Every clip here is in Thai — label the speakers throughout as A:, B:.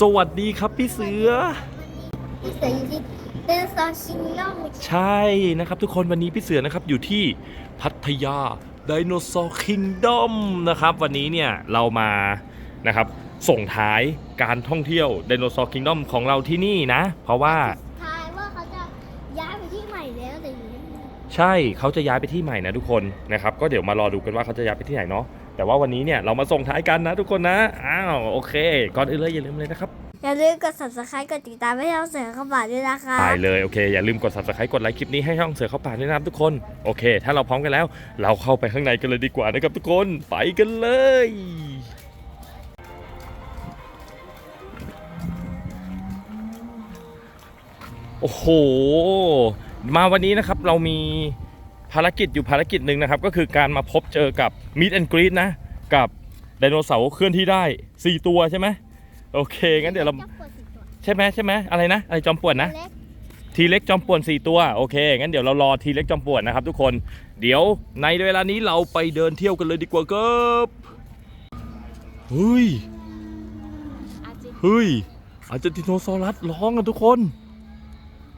A: สวัสดีครับพี่เสือ
B: พี่เสืออยู่ที่เดนซอชิงล่อง
A: ใช่นะครับทุกคนวันนี้พี่เสือนะครับอยู่ที่พัทยาไดโนเสาร์คิงดอมนะครับ วันนี้เนี่ยเรามานะครับส่งท้ายการท่องเที่ยวไดโนเสาร์คิงดอมของเราที่นี่นะ เพราะว่า
B: ทายว่าเขาจะย้ายไปที่ใหม่แล้วแต่ยัง
A: ใช่เขาจะย้ายไปที่ใหม่นะทุกคนนะครับ ก็เดี๋ยวมารอดูกันว่าเขาจะย้ายไปที่ไหนเนาะ แต่ว่าวันนี้เนี่ยเรามาส่งท้ายกันนะทุกคนนะ อ้าวโอเค ก่อนอื่นเลยอย่าลืมเลยนะครับ
B: อย่าลืมกด subscribe กดติดตามให้ช่องเสือเข้าป่าด้วยนะคะ
A: ตายเลยโอเค อย่าลืมกด subscribe กดไลค์คลิปนี้ให้ช่องเสือเข้าป่าด้วยนะครับทุกคน โอเค ถ้าเราพร้อมกันแล้ว เราเข้าไปข้างในกันเลยดีกว่านะครับทุกคน ไปกันเลยโอ้โห มาวันนี้นะครับเรามี ภารกิจอยู่ภารกิจหนึ่งนะครับ ก็คือการมาพบเจอกับมิดแอนกรีดนะ กับไดโนเสาร์เคลื่อนที่ได้ 4 ตัวใช่ไหมโอเค งั้นเดี๋ยวเรา
B: จะปวดสิตัว
A: ใช่ไหมใช่ไหมอะไรนะอะไรจอมป่วนนะ
B: เล็ก
A: ทีเล็กจอมป่วน 4 ตัวโอเคงั้นเดี๋ยวเรารอทีเล็กจอมป่วนนะครับ ทุกคนเดี๋ยวในเวลานี้เราไปเดินเที่ยวกันเลยดีกว่าครับเฮ้ย
B: อาจจะ
A: เฮ้ยอาร์เจนติโนซอรัสร้องกันทุกคน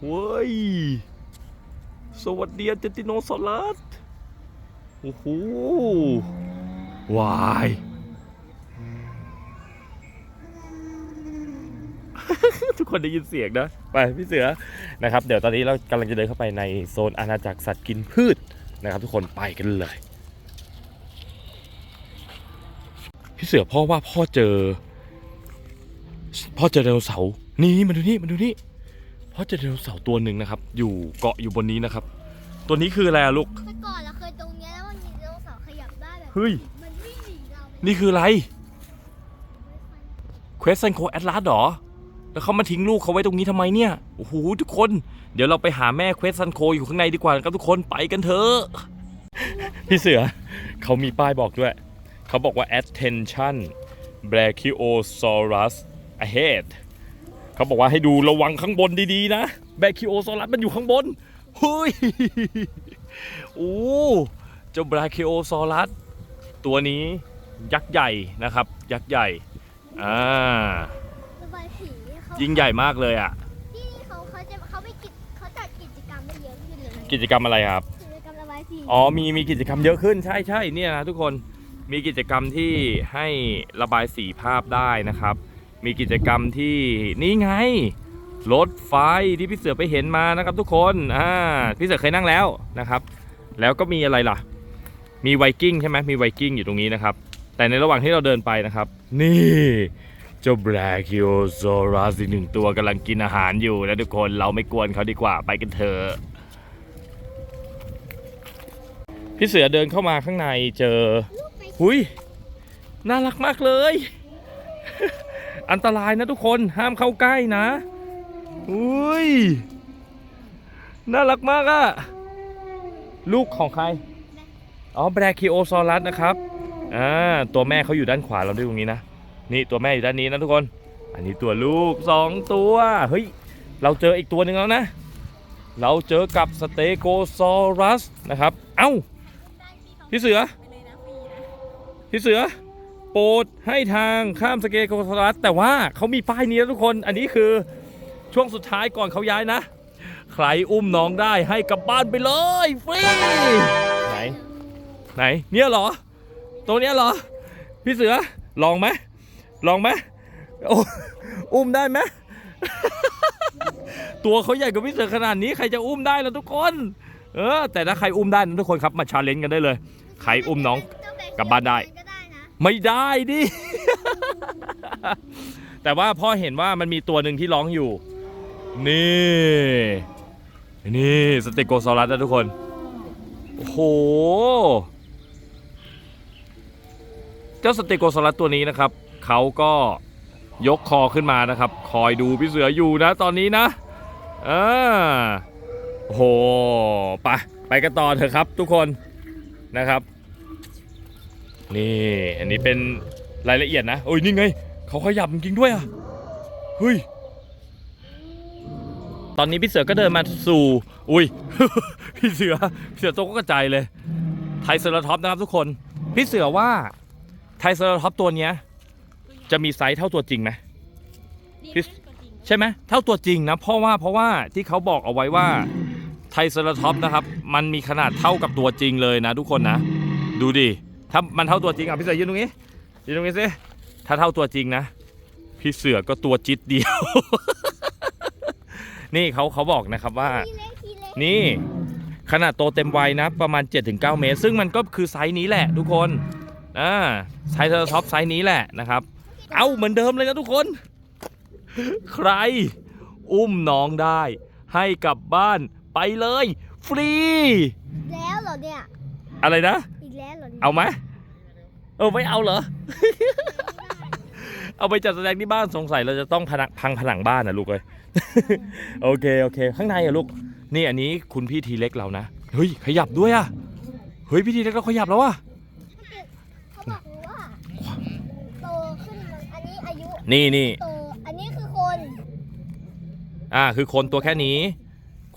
A: เว้ย สวัสดีอาร์เจนติโนซอรัสโอ้โหวาย ทุกคนได้ยินเสียงนะ ไปพี่เสือนะครับ เดี๋ยวตอนนี้เรากำลังจะเดินเข้าไปในโซนอาณาจักรสัตว์กินพืชนะครับ ทุกคนไปกันเลย พี่เสือพ่อว่าพ่อเจอ พ่อเจอไดโนเสาร์นี่มาดูนี่มาดูนี่ พ่อเจอไดโนเสาร์ตัวหนึ่งนะครับ อยู่เกาะอยู่บนนี้นะครับ ตัวนี้คืออะไรอะลูก
B: แต่ก่อนเราเคยตรงเนี้ยแล้วมันมีไดโนเสาร์ขยับได้แบบ
A: เฮ้ย
B: มันวิ่งหนีเราไป
A: นี่คืออะไรเควสซันโคแอตลาสหรอ แล้วเขามาทิ้งลูกเขาไว้ตรงนี้ทำไมเนี่ย โอ้โหทุกคน เดี๋ยวเราไปหาแม่เควสซันโคอยู่ข้างในดีกว่านะครับทุกคนไปกันเถอะ พี่เสือเขามีป้ายบอกด้วย เขาบอกว่า attention brachiosaurus ahead เขาบอกว่าให้ดูระวังข้างบนดีๆนะ brachiosaurus มันอยู่ข้างบนเฮ้ยโอ้เจ้า brachiosaurus ตัวนี้ยักษ์ใหญ่นะครับ ยักษ์ใหญ่อ่า
B: ระบายสีเขา
A: ยิ่งใหญ่มากเลยอะ
B: ที่นี่เขาเขาจะเขาไม่กิจเขาจัดกิจกรรมได้เยอะขึ้นเลยนะ
A: กิจกรรมอะไรครับ
B: กิจกรรมระบายสี
A: อ๋อมีมีกิจกรรมเยอะขึ้นใช่ใช่เนี่ยนะทุกคนมีกิจกรรมที่ให้ระบายสีภาพได้นะครับ มีกิจกรรมที่นี่ไง รถไฟที่พี่เสือไปเห็นมานะครับทุกคนอ่าพี่เสือเคยนั่งแล้วนะครับ แล้วก็มีอะไรล่ะ มีไวกิ้งใช่ไหมมีไวกิ้งอยู่ตรงนี้นะครับ แต่ในระหว่างที่เราเดินไปนะครับ นี่เจ้าแบราคิโอโซรัสอีกหนึ่งตัวกำลังกินอาหารอยู่นะทุกคนเราไม่กวนเขาดีกว่าไปกันเถอะพี่เสือเดินเข้ามาข้างในเจอ หุยน่ารักมากเลย อันตรายนะทุกคนห้ามเข้าใกล้นะอุ้ยน่ารักมากอะลูกของใคร อ๋อแบรคิโอซอรัสนะครับอ่าตัวแม่เขาอยู่ด้านขวาเราด้วยตรงนี้นะ นี่ตัวแม่อยู่ด้านนี้นะทุกคน อันนี้ตัวลูกสองตัวเฮ้ยเราเจออีกตัวหนึ่งแล้วนะ เราเจอกับสเตโกซอรัสนะครับ เอ้าพี่เสือพี่เสือ ปรดให้ทางข้ามสเกโกซอรัสแต่ว่าเขามีป้ายนี้นะทุกคนอันนี้คือช่วงสุดท้ายก่อนเขาย้ายนะ ใครอุ้มน้องได้ให้กลับบ้านไปเลยฟรีไหน ไหน เนี่ยเหรอ ตัวเนี้ยเหรอ พี่เสือลองไหมลองไหมโอ้อุ้มได้ไหม ตัวเขาใหญ่กว่าพี่เสือขนาดนี้ใครจะอุ้มได้ล่ะทุกคน เออ แต่ถ้าใครอุ้มได้นะทุกคนครับมาชาเลนจ์กันได้เลย ใครอุ้มน้องกลับบ้านได้
B: ก็ ไม่
A: ได้ดิ แต่ว่าพ่อเห็นว่ามันมีตัวหนึ่งที่ร้องอยู่ นี่ นี่สเตโกซอรัสนะทุกคน โอ้โห เจ้าสเตโกซอรัสตัวนี้นะครับ เขาก็ยกคอขึ้นมานะครับ คอยดูพี่เสืออยู่นะตอนนี้นะอ่าโอ้โหไป ไปกันต่อเถอะครับทุกคนนะครับ นี่อันนี้เป็นรายละเอียดนะโอ้ยนี่ไงเขาขยับจริงด้วยอะเฮ้ยตอนนี้พี่เสือก็เดินมาสู่ อุ้ย พี่เสือเสือโตก็กระจายเลย ไทเซอราท็อปนะครับทุกคน พี่เสือว่าไทเซอราท็อปตัวเนี้ยจะมีไซส์เท่าตัวจริงไหมใช่ไหมเท่าตัวจริงนะ เพราะว่าเพราะว่าที่เขาบอกเอาไว้ว่าไทเซอราท็อปนะครับ มันมีขนาดเท่ากับตัวจริงเลยนะทุกคนนะ ดูดิ ถ้ามันเท่าตัวจริงอะพี่เสือยืนตรงนี้ยืนตรงนี้สิถ้าเท่าตัวจริงนะ พี่เสือก็ตัวจิตเดียว นี่เขาเขาบอกนะครับว่า
B: ทีเล็กทีเล็ก
A: นี่ขนาดโตเต็มวัยนะประมาณ 7-9 เมตร ซึ่งมันก็คือไซส์นี้แหละทุกคนอ่าไซส์ท็อปไซส์นี้แหละนะครับ เอาเหมือนเดิมเลยนะทุกคน ใครอุ้มน้องได้ ให้กลับบ้านไปเลย ฟรี
B: แล้วเหรอเนี่ย
A: อะไรนะ
B: อีก แล้วเหรอเนี่ย
A: เอาไหมเออไม่เอาเหรอ เอาไปจัดแสดงที่บ้านสงสัยเราจะต้องพนักพังผนังบ้านนะลูกเลยโอเคโอเค ข้างในอะลูก นี่อันนี้คุณพี่ทีเล็กเรานะเฮ้ยขยับด้วยอะเฮ้ยพี่ทีเล็กเราขยับแล้วอะ
B: เขาบอกหนูว่าโตขึ้นมันอันนี้อายุ
A: นี่นี่
B: โตอันนี้คือคน
A: อ่าคือคนตัวแค่นี้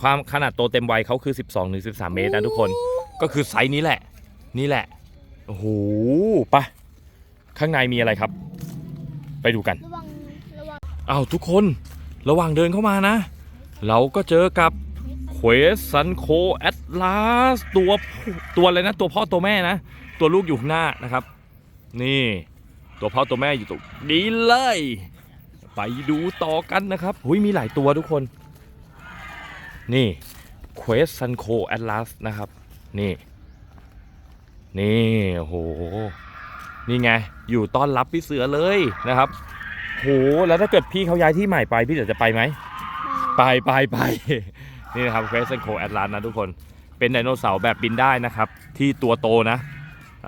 A: ความขนาดโตเต็มวัยเขาคือ 12ถึง13 เมตรนะทุกคน ก็คือไซส์นี้แหละ นี่แหละ โอ้โหไปะข้างในมีอะไรครับ ไปดูกัน
B: ระวังระวัง
A: อ้าวทุกคนระหว่างเดินเข้ามานะ เราก็เจอกับเควสซันโคแอตลาสตัวผู้ตัวอะไรนะ ตัวพ่อตัวแม่นะ ตัวลูกอยู่ข้างหน้านะครับ นี่ ตัวพ่อตัวแม่อยู่ตรงนี้เลย ไปดูต่อกันนะครับหุยมีหลายตัวทุกคน นี่เควสซันโคแอตลาสนะครับ นี่ นี่โอ้โหนี่ไง อยู่ต้อนรับพี่เสือเลยนะครับโหแล้วถ้าเกิดพี่เขาย้ายที่ใหม่ไปพี่เดี๋ยวจะไปไหมไปไปไปนี่นะครับเควสโคแอตลานนะทุกคนเป็นไดโนเสาร์แบบบินได้นะครับ ที่ตัวโตนะ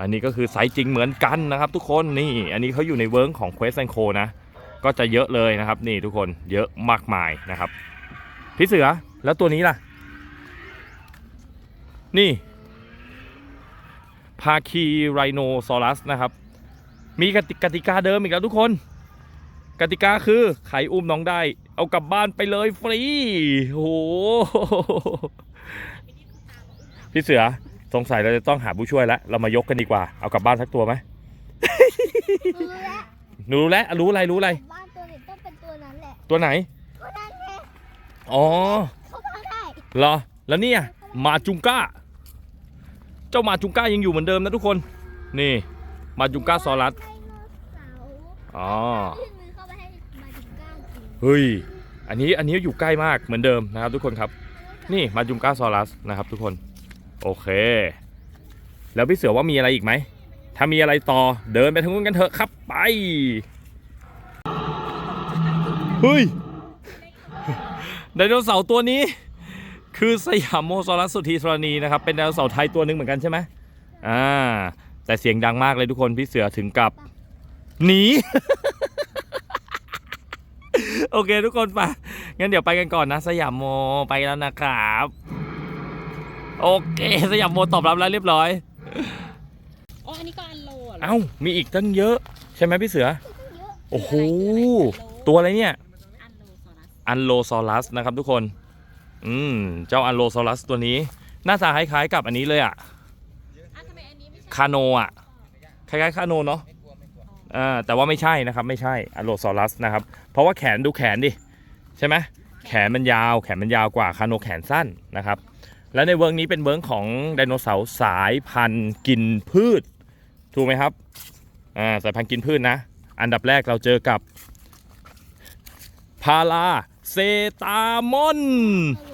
A: อันนี้ก็คือไซส์จริงเหมือนกันนะครับ ทุกคนนี่ อันนี้เขาอยู่ในเวิร์กของเควสโคนะก็จะเยอะเลยนะครับ นี่ทุกคนเยอะมากมายนะครับ พี่เสือแล้วตัวนี้ล่ะ นี่ พาคีไรโนซอรัสนะครับ มีกติกติกาเดิมอีกแล้วทุกคน กติกาคือใครอุ้มน้องได้ เอากลับบ้านไปเลยฟรีโอ้โหพี่เสือสงสัยเราจะต้องหาผู้ช่วยแล้ว เรามายกกันดีกว่า เอากลับบ้านสักตัวไหม
B: รู้แล้ว
A: หนูรู้แล้วรู้อะไรรู้อะไร
B: บ้านตัวนี้ต้องเป็นตัวนั้นแหละ
A: ตัวไหน
B: ตัวนั้นไง
A: อ๋อ
B: เขาพาได้
A: เหรอ แล้วเนี่ย มาจุงก้าเจ้ามาจุงก้ายังอยู่เหมือนเดิมนะทุกคน นี่มาจุงก้าซอรัสอ๋อ
B: ยื่นมือเข้าไปให้มาถึงก้างกิน
A: เฮ้ยอันนี้อันนี้อยู่ใกล้มากเหมือนเดิมนะครับทุกคนครับ นี่มาจุงก้าซอรัสนะครับ ทุกคนโอเค แล้วพี่เสือว่ามีอะไรอีกไหมถ้ามีอะไรต่อเดินไปทางนู้นกันเถอะครับไปเฮ้ยไดโนเสาร์ตัวนี้ คือสยามโมซอรัสสุธีธรณีนะครับ เป็นไดโนเสาร์ไทยตัวหนึ่งเหมือนกันใช่ไหมอ่า แต่เสียงดังมากเลยทุกคนพี่เสือถึงกับหนี โอเคทุกคนไปงั้นเดี๋ยวไปกันก่อนนะ สยามโมไปแล้วนะครับ โอเค สยามโมตอบรับแล้วเรียบร้อย
C: อ๋ออันนี้ก็อันโลเหรอ
A: เอ้ามีอีกตั้งเยอะ ใช่ไหมพี่เสือ
B: เยอะ
A: โอ้โห
C: คืออะไรคืออะไร
A: ตัวอะไรเนี่ย
C: อันโลซอรัส
A: อันโลซอรัสนะครับทุกคน อืม เจ้าอันโลซอรัสตัวนี้ หน้าตาคล้ายๆกับอันนี้เลยอะ
C: อะทำไมอันนี้ไม่ใช่
A: คาโนอะคล้ายๆคาโนเนาะอ่าแต่ว่าไม่ใช่นะครับ ไม่ใช่อันโลซอรัสนะครับ เพราะว่าแขนดูแขนดิ ใช่ไหมแขนมันยาวแขนมันยาวกว่าคาโนแขนสั้นนะครับ และในเวิร์กนี้เป็นเวิร์กของไดโนเสาร์สายพันธุ์กินพืช ถูกไหมครับอ่าสายพันธุ์กินพืชนะ อันดับแรกเราเจอกับพาราเซตามอน
B: โลโลฟัส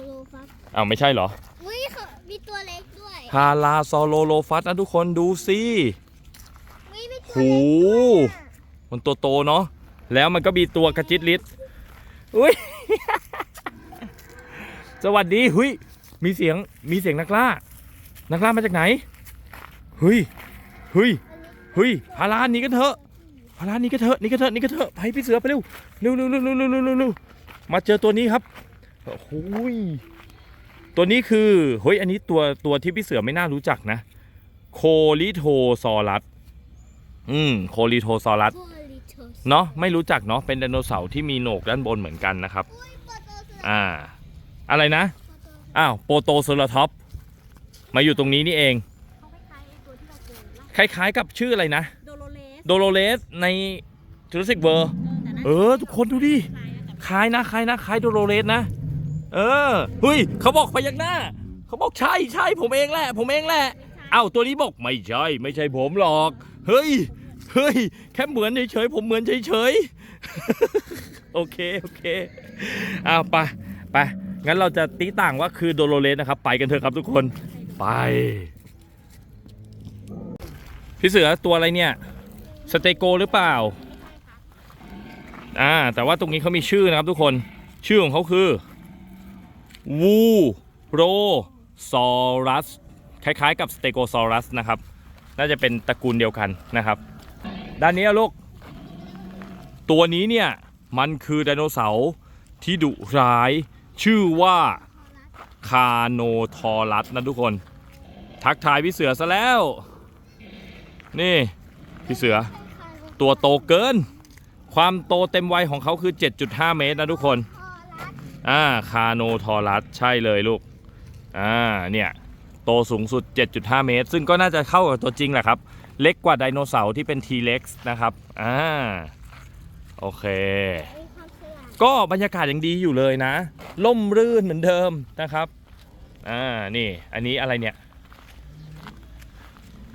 A: อ้าวไม่ใช่เหรอ
B: อุ้ยเขามีตัวเล็กด้วย
A: พาราซอโลโลฟัสนะทุกคนดูสิ
B: อุ้ยมีตัว
A: หู
B: เล็กด้วยอะ
A: มันตัวโตเนาะแล้วมันก็มีตัวกระจิตลิดอุ้ย สวัสดีหุยมีเสียงมีเสียงนักล่า นักล่ามาจากไหนเฮ้ยเฮ้ยเฮ้ยพาราหนีกันเถอะพาราหนีกันเถอะหนี่กันเถอะหนี่กันเถอะไปพี่เสือไปเร็วเร็วเร็วเร็วเร็วเร็วเร็วเร็วเร็วมาเจอตัวนี้ครับโอ้โหย ตัวนี้คือเฮ้ยอันนี้ตัวตัวที่พี่เสือไม่น่ารู้จักนะ โคลิโทซอรัสอืมโคลิโทซอรัส
B: โคลิโทส
A: เนาะไม่รู้จักเนาะเป็นไดโนเสาร์ที่มีโหนกด้านบนเหมือนกันนะครับ
B: อุ้ยโปโตส
A: อ่า อะไรนะอ้าวโปโตเซอร์ท็อปมาอยู่ตรงนี้นี่เอง
B: เขาคล้ายๆตัวที่เราเจอล่า
A: คล้ายๆกับชื่ออะไรนะ
C: โดโลเลส
A: โดโลเลสในจูราสสิกเวิร์
C: เออแต่น่า
A: เออทุกคนดูดิ
C: คล้ายๆ
A: คล้ายนะ คล้ายนะ คล้ายโดโลเรสนะ เออเฮ้ยเขาบอกพยักหน้า เขาบอกใช่ใช่ผมเองแหละ ผมเองแหละ เอ้าตัวนี้บอกไม่ใช่ ไม่ใช่ผมหรอก เฮ้ย เฮ้ย แค่เหมือนเฉยๆผมเหมือนเฉยๆ โอเค โอเคอ้าวไปไปงั้นเราจะตีต่างว่าคือโดโลเรสนะครับ ไปกันเถอะครับทุกคน ไป พี่เสือตัวอะไรเนี่ย สเตโกหรือเปล่า อ่า แต่ว่าตรงนี้เขามีชื่อนะครับทุกคน ชื่อของเขาคือ วูโรซอรัสคล้ายๆ กับสเตโกซอรัสนะครับ น่าจะเป็นตระกูลเดียวกันนะครับ ด้านนี้ลูก ตัวนี้เนี่ย มันคือไดโนเสาร์ที่ดุร้ายชื่อว่าคาโนทอรัสนะทุกคน ทักทายพี่เสือซะแล้ว นี่ พี่เสือ ตัวโตเกิน ความโตเต็มวัยของเขาคือ 7.5 เมตรนะทุกคน อ่าคาโนทอรัสใช่เลยลูกอ่าเนี่ยโตสูงสุด 7.5 เมตร ซึ่งก็น่าจะเข้ากับตัวจริงแหละครับ เล็กกว่าไดโนเสาร์ที่เป็น T-Rex นะครับอ่าโอเค ก็บรรยากาศยังดีอยู่เลยนะ ล่มรื่นเหมือนเดิมนะครับอ่านี่อันนี้อะไรเนี่ย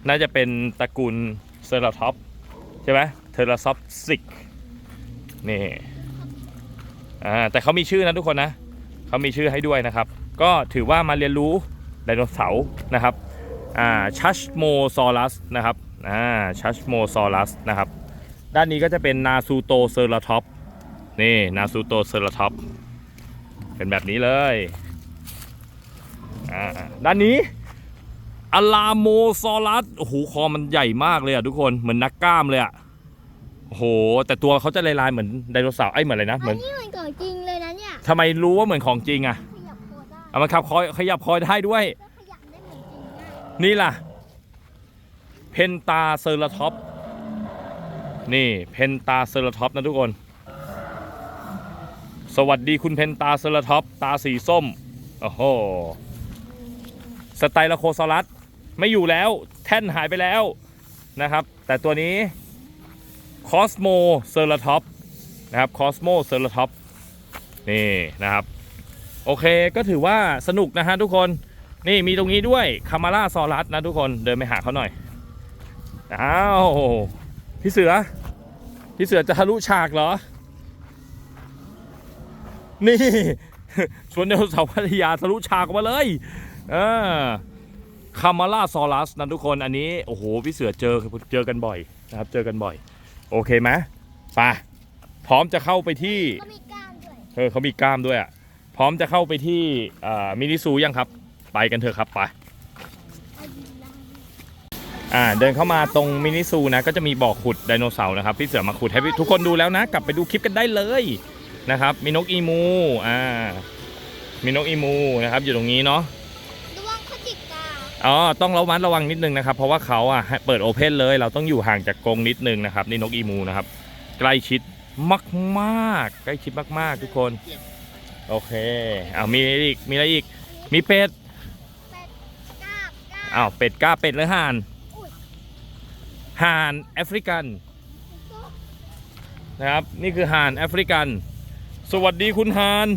A: น่าจะเป็นตระกูลเซอร์ท็อปใช่ไหมเทอร์ซอปซิกนี่ อ่าแต่เขามีชื่อนะทุกคนนะเขามีชื่อให้ด้วยนะครับ ก็ถือว่ามาเรียนรู้ไดโนเสาร์นะครับอ่าชัชโมซอรัสนะครับอ่าชัชโมซอรัสนะครับ ด้านนี้ก็จะเป็นนาซูโตเซอร์ท็อปนี่นาซูโตเซอร์ท็อปเป็นแบบนี้เลยอ่าด้านนี้อลาโมซอรัสโอ้โหคอมันใหญ่มากเลยอะทุกคนเหมือนนักกล้ามเลยอะ โอ้โห แต่ตัวเขาจะลายๆเหมือนไดโนเสาร์ไอ้ยเหมือนอะไรนะเหมื
B: อั
A: อนน
B: นี้เหมือนของจริงเลยนะเนี่ย
A: ทำไมรู้ว่าเหมือนของจริงอะ
B: ขยับตัวได้
A: เอามันขับคอยขยับคอยได้ด้วย
B: แล้วขยับได้เหมือนจริงมาก
A: นี่ล่ะ เพนตาเซอร์ท็อป นี่เพนตาเซอร์ท็อปนะทุกคน สวัสดีคุณเพนตาเซอร์ท็อป ตาสีส้ม โอ้โห สไตลโคซอรัส ไม่อยู่แล้ว แท่นหายไปแล้วนะครับ แต่ตัวนี้ คอสโมเซอร์ท็อปนะครับคอสโมเซอร์ท็อปนี่นะครับ โอเคก็ถือว่าสนุกนะฮะทุกคนนี่มีตรงนี้ด้วยคามาร่าซอรัสนะทุกคนเดินไปหาเขาหน่อยอ้าวพี่เสือ พี่เสือจะทะลุฉากเหรอ นี่สวนเดลสาร์พัทยาทะลุฉากออกมาเลยเออคามาร่าซอรัสนะทุกคนอันนี้ โอ้โห พี่เสือเจอเจอกันบ่อยนะครับ เจอกันบ่อย โอเคไหมไปพร้อมจะเข้าไปที่
B: ก็มีกล้ามด้วย
A: เออเขามีกล้ามด้วยอะพร้อมจะเข้าไปที่มินิซูยังครับ ไปกันเถอะครับไป
B: อ่า
A: เดินเข้ามาตรงมินิซูนะก็จะมีบ่อขุดไดโนเสาร์นะครับพี่เสือมาขุดให้ทุกคนดูแล้วนะ กลับไปดูคลิปกันได้เลยนะครับมีนกอีมูอ่ามีนกอีมูนะครับอยู่ตรงนี้เนาะ อ๋อต้องระมัดระวังนิดนึงนะครับ เพราะว่าเขาอะให้เปิดโอเพนเลย เราต้องอยู่ห่างจากกรงนิดนึงนะครับ นี่นกอีมูนะครับ ใกล้ชิดมากๆใกล้ชิดมากๆทุกคน โอเคอ้าวมีอะไรอีกมีอะไรอีก มีเป็ด
B: เป็ดกาบกาบ
A: อ้าวเป็ดกล้าเป็ดหรือห่าน
B: อุ๊ย
A: ห่านแอฟริกันนะครับ นี่คือห่านแอฟริกัน สวัสดีคุณห่าน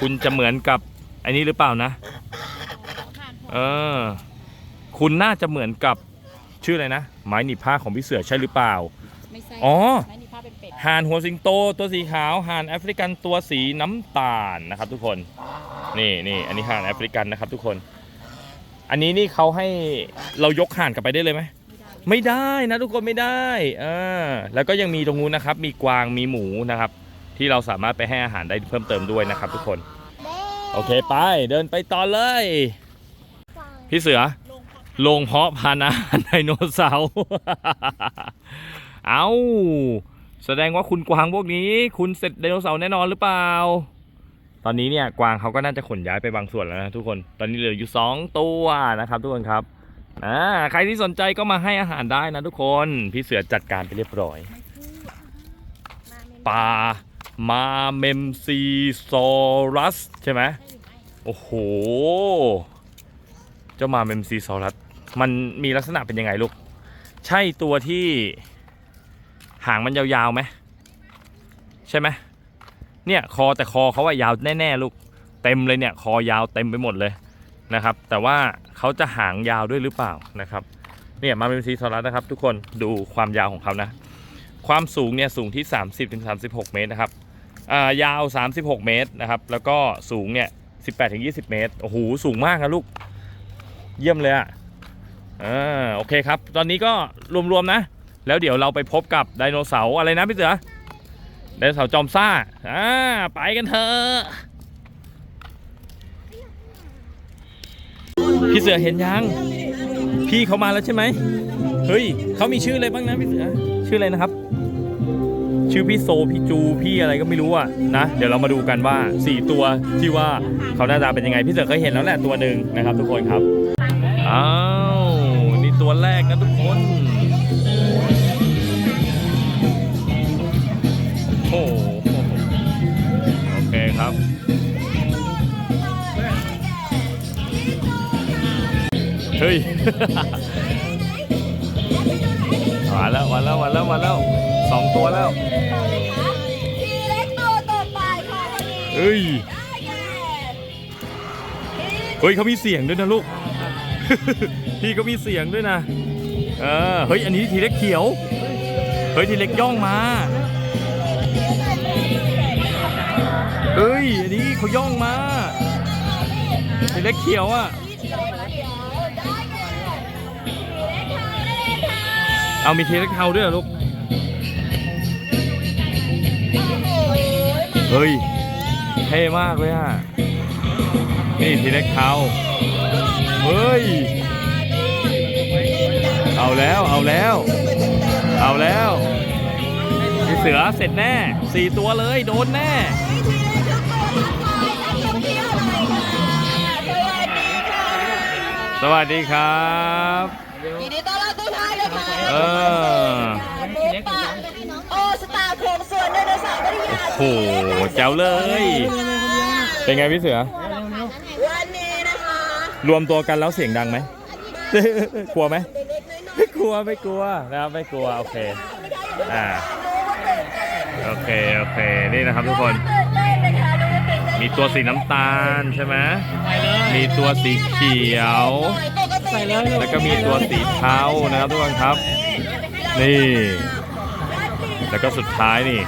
A: คุณจะเหมือนกับอันนี้หรือเปล่านะ เออ คุณน่าจะเหมือนกับชื่ออะไรนะ ไม้หนีบผ้าของพี่เสือใช่หรือเปล่า
C: ไม่ใช่
A: อ๋อ
C: ไม่มีภาพเป็นเป็ด
A: ห่านหัวสิงโตตัวสีขาวห่านแอฟริกันตัวสีน้ำตาลนะครับ ทุกคนนี่นี่อันนี้ห่านแอฟริกันนะครับ ทุกคน อันนี้นี่เขาให้เรายกห่านกลับไปได้เลยไหม ไม่ได้นะทุกคนไม่ได้เออแล้วก็ยังมีตรงนู้นนะครับ มีกวางมีหมูนะครับ ที่เราสามารถไปให้อาหารได้เพิ่มเติมด้วยนะครับ ทุกคน
B: เด้
A: โอเคไปเดินไปต่อเลย
B: ฟัง
A: พี่เสือ
C: ลงพัก
A: โรงเพาะพันธุ์อาหารไดโนเสาร์ เอาแสดงว่าคุณกวางพวกนี้ คุณเสร็จไดโนเสาร์แน่นอนหรือเปล่า ตอนนี้เนี่ยกวางเขาก็น่าจะขนย้ายไปบางส่วนแล้วนะทุกคน ตอนนี้เหลืออยู่สองตัวนะครับ ทุกคนครับอ่าใครที่สนใจก็มาให้อาหารได้นะทุกคน พี่เสือจัดการไปเรียบร้อยปลามาเมมซีซอรัสใช่ไหมโอ้โห จ้ามาเมมซีซอรัสมันมีลักษณะเป็นยังไงลูก ใช่ตัวที่หางมันยาวๆไหมใช่ไหมเนี่ยคอแต่คอเขาว่ายาวแน่ๆลูกเต็มเลยเนี่ยคอยาวเต็มไปหมดเลยนะครับ แต่ว่าเขาจะหางยาวด้วยหรือเปล่านะครับเนี่ยมาเป็นซีซอรัสนะครับ ทุกคนดูความยาวของเขานะ ความสูงเนี่ยสูงที่ 30-36 เมตรนะครับอายาว 36 เมตรนะครับ แล้วก็สูงเนี่ย 18-20 เมตรโอ้โหสูงมากนะลูก เยี่ยมเลยอะอ่าโอเคครับ ตอนนี้ก็รวมๆนะ แล้วเดี๋ยวเราไปพบกับไดโนเสาร์อะไรนะพี่เสือไดโนเสาร์จอมซ่าอ่าไปกันเถอะพี่เสือเห็นยัง พี่เขามาแล้วใช่ไหมเฮ้ยเขามีชื่ออะไรบ้างนะพี่เสือชื่ออะไรนะครับ ชื่อพี่โซพี่จูพี่อะไรก็ไม่รู้อะนะเดี๋ยวเรามาดูกันว่า 4 ตัวที่ว่าเขาหน้าตาเป็นยังไงพี่เสือเคยเห็นแล้วแหละตัวหนึ่งนะครับ ทุกคนครับ อ้าว นี่ตัวแรกนะทุกคน โอ้โหโอเคครับเฮ้ยมาแล้วมาแล้วมาแล้วมาแล้วสองตัวแล้ว
B: ทีเล็กตัวต่อไปค่ะวันนี้
A: เฮ้ย เฮ้ยเขามีเสียงด้วยนะลูก พี่ก็มีเสียงด้วยนะ เออ เฮ้ย อันนี้ทีเล็กเขียว เฮ้ย ทีเล็กย่องมา เฮ้ย อันนี้เขาย่องมา ทีเล็กเขียวอะ เอามีทีเล็กเทาด้วยเหรอลูก เฮ้ย เท่มากเลยอะ นี่ทีเล็กเทา ฮ้ย เอาแล้วเอาแล้ว เอาแล้วพี่เสือเสร็จแน่สี่ตัวเลยโดนแน่ สวัสดีครับ
B: ยินดีต้อนรับทุกท่านเลยค่ะ
A: เออ
B: หมูป่าโอสตาร์โครงส่วนไดโนเสาร์วิทยา
A: โอ้โหแจ๋วเลย เป็นไงพี่เสือ
B: วันนี้นะคะ
A: รวมตัวกันแล้วเสียงดังไหม กลัวไหม
B: เด็กๆน้อย
A: ไม่กลัวไม่กลัวนะครับไม่กลัวโอเคอ่าโอเคโอเคนี่นะครับทุกคน
B: ๆตื่นเต้นนะคะดูจะตื่นเต้น
A: มีตัวสีน้ำตาลใช่ไหมมีตัวสีเขียว
B: ใส่เลย
A: แล้วก็มีตัวสีเทานะครับทุกคนครับ นี่ แล้วก็สุดท้ายนี่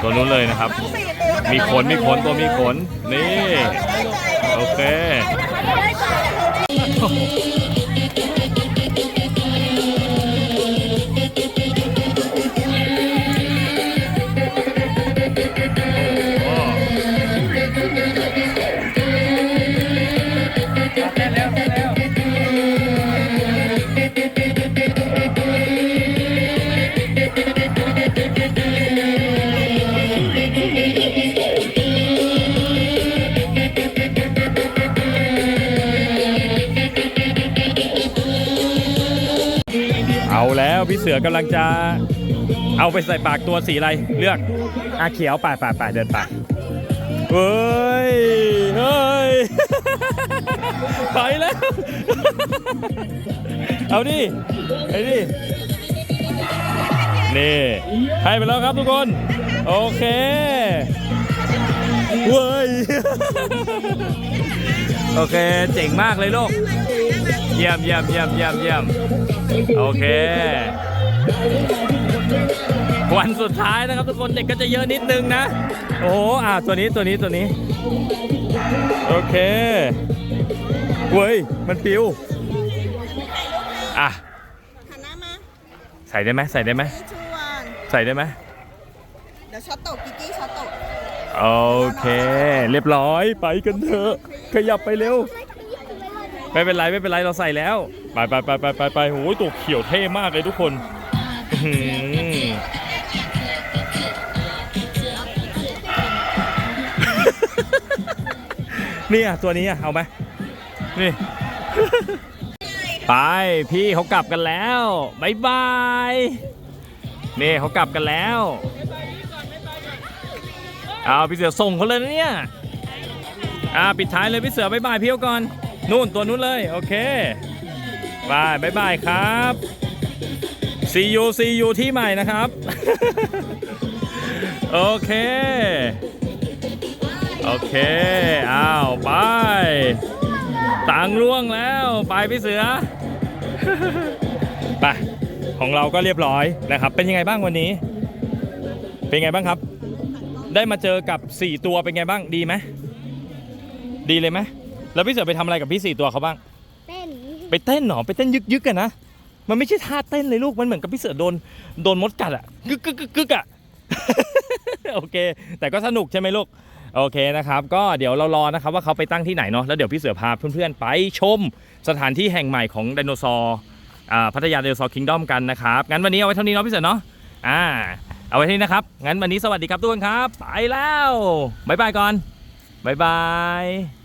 A: ตัวนู้นเลยนะครับ มีขนมีขนตัวมีขนนี่ โอเค เอาแล้วพี่เสือกำลังจะ เอาไปใส่ปากตัวสีอะไรเลือกอาเขียวป่าป่าป่าเดินป่าเฮ้ยเฮ้ยไปแล้ว เอาดิไอ้ดินี่ให้ไปแล้วครับทุกคน โอเคเว้ยโอเค เจ๋งมากเลยลูก เยี่ยมเยี่ยมเยี่ยมเยี่ยมเยี่ยมโอเค วันสุดท้ายนะครับทุกคนเด็กก็จะเยอะนิดนึงนะ โอ้โหอ่าตัวนี้ตัวนี้ตัวนี้ โอเคเว้ย มันปิว อะ
B: หันหน้ามา
A: ใส่ได้ไหมใส่ได้ไหม
B: ชวน
A: ใส่ได้ไหม
B: เดี๋ยวช็อตตกกิกกี้ช็อตตก
A: โอเค เรียบร้อยไปกันเถอะ ขยับไปเร็ว ไม่เป็นไรไม่เป็นไรเราใส่แล้ว ไปไปไปไปไปไปโอ้ยตัวเขียวเท่มากเลยทุกคนอื้อหือเนี่ยตัวนี้อะเอาไหมนี่ ไปพี่เขากลับกันแล้วบายบายนี่เขากลับกันแล้วเอาพี่เสือส่งเขาเลยนะเนี่ยอ่าปิดท้ายเลยพี่เสือบายบายพี่เขาก่อน นู่นตัวนู้นเลย โอเคบายบายบายครับ see you see you ที่ใหม่นะครับ โอเค โอเค อ้าว ไป ตังค์ล่วงแล้ว ไปพี่เสือ ไป ของเราก็เรียบร้อยนะครับ เป็นยังไงบ้างวันนี้ เป็นไงบ้างครับ ได้มาเจอกับ 4 ตัวเป็นไงบ้าง ดีไหม ดีเลยไหม แล้วพี่เสือไปทำอะไรกับพี่4ตัวเขาบ้าง
B: เต้น
A: ไปเต้นหนอไปเต้นยึกยึกๆกันนะ มันไม่ใช่ท่าเต้นเลยลูก มันเหมือนกับพี่เสือโดนโดนมดกัดอะกึกกึกกึกกึกอะ โอเค แต่ก็สนุกใช่ไหมลูก โอเคนะครับ ก็เดี๋ยวเรารอนะครับว่าเขาไปตั้งที่ไหนเนาะ แล้วเดี๋ยวพี่เสือพาเพื่อนๆไปชมสถานที่แห่งใหม่ของไดโนเสาร์อ่าพัทยาไดโนเสาร์คิงดอมกันนะครับ งั้นวันนี้เอาไว้เท่านี้เนาะพี่เสือเนาะ อ่า เอาไว้เท่านี้นะครับ งั้นวันนี้สวัสดีครับทุกคนครับ ไปแล้ว บ๊ายบายก่อน บ๊ายบาย